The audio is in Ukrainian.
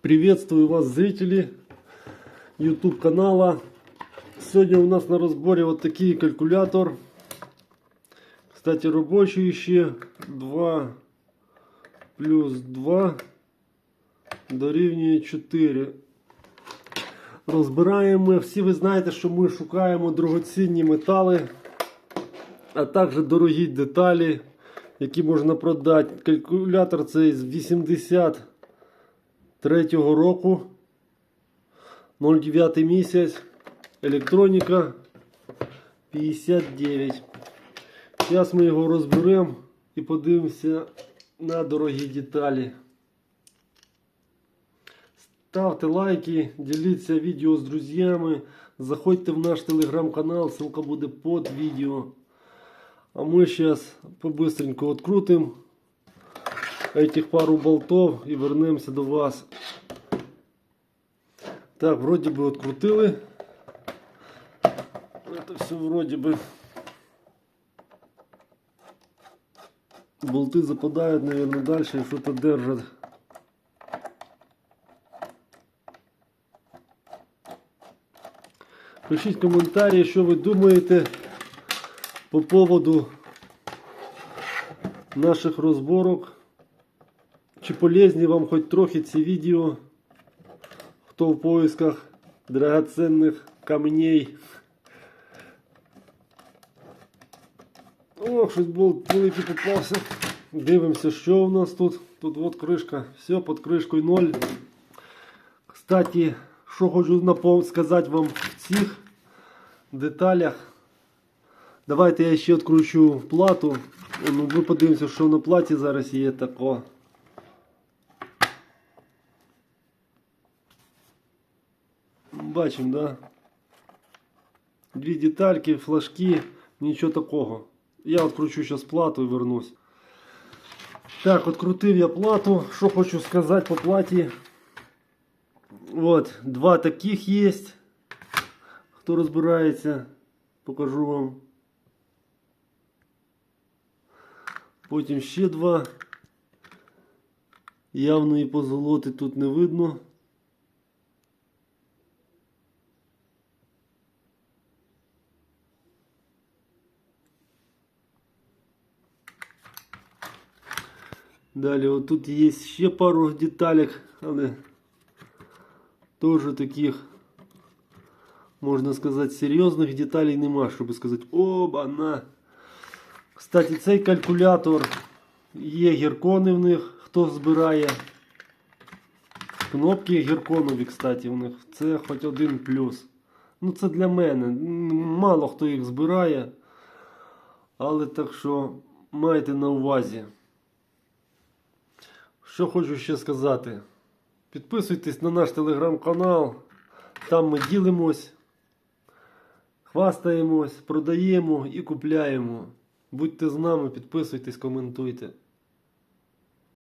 Приветствую вас, зрители YouTube канала. Сегодня у нас на разборе вот такий калькулятор. Кстати, робочий ще 2 плюс 2 дорівнює 4. Розбираємо. Всі ви знаєте, що ми шукаємо дорогоцінні метали, а також дорогі деталі, які можна продати. Калькулятор цей з 83-го року. 09 місяць. Електроніка 59. Зараз ми його розберемо і подивимося на дорогі деталі. Ставте лайки, діліться відео з друзями, заходьте в наш телеграм-канал, ссылка буде під відео. А мы сейчас по-быстреньку открутим этих пару болтов и вернемся до вас. Так, вроде бы открутили. Это все вроде бы. Болты западают, наверное, дальше и что-то держат. Пишіть коментарі, що ви думаєте по поводу наших розборок. Чи полезні вам хоч трохи ці відео, хто в поисках драгоценних камней. О, щось болт великий попався. Дивимося, що у нас тут. Тут от кришка. Все, під кришкою ноль. Кстати, що хочу сказати вам в цих деталях. Давайте я ще відкручу плату. Ну, ми подивимося, що на платі зараз є тако. Бачимо, да? Дві детальки, флажки, нічого такого. Я відкручу зараз плату і вернусь. Так, відкрутив я плату. Що хочу сказати по платі. От, два таких є. Хто розбирається, покажу вам. Потім ще два. Явної позолоти тут не видно. Далі отут є ще пару деталек, але теж таких, можна сказати, серйозних деталей нема, щоб сказати, оба-на. Кстати, цей калькулятор є гіркони в них, хто збирає. Кнопки гірконові, кстати, в них. Це хоч один плюс. Ну, це для мене. Мало хто їх збирає. Але так що майте на увазі. Що хочу ще сказати. Підписуйтесь на наш телеграм-канал. Там ми ділимось, хвастаємось, продаємо і купляємо. Будьте з нами, підписуйтесь, коментуйте.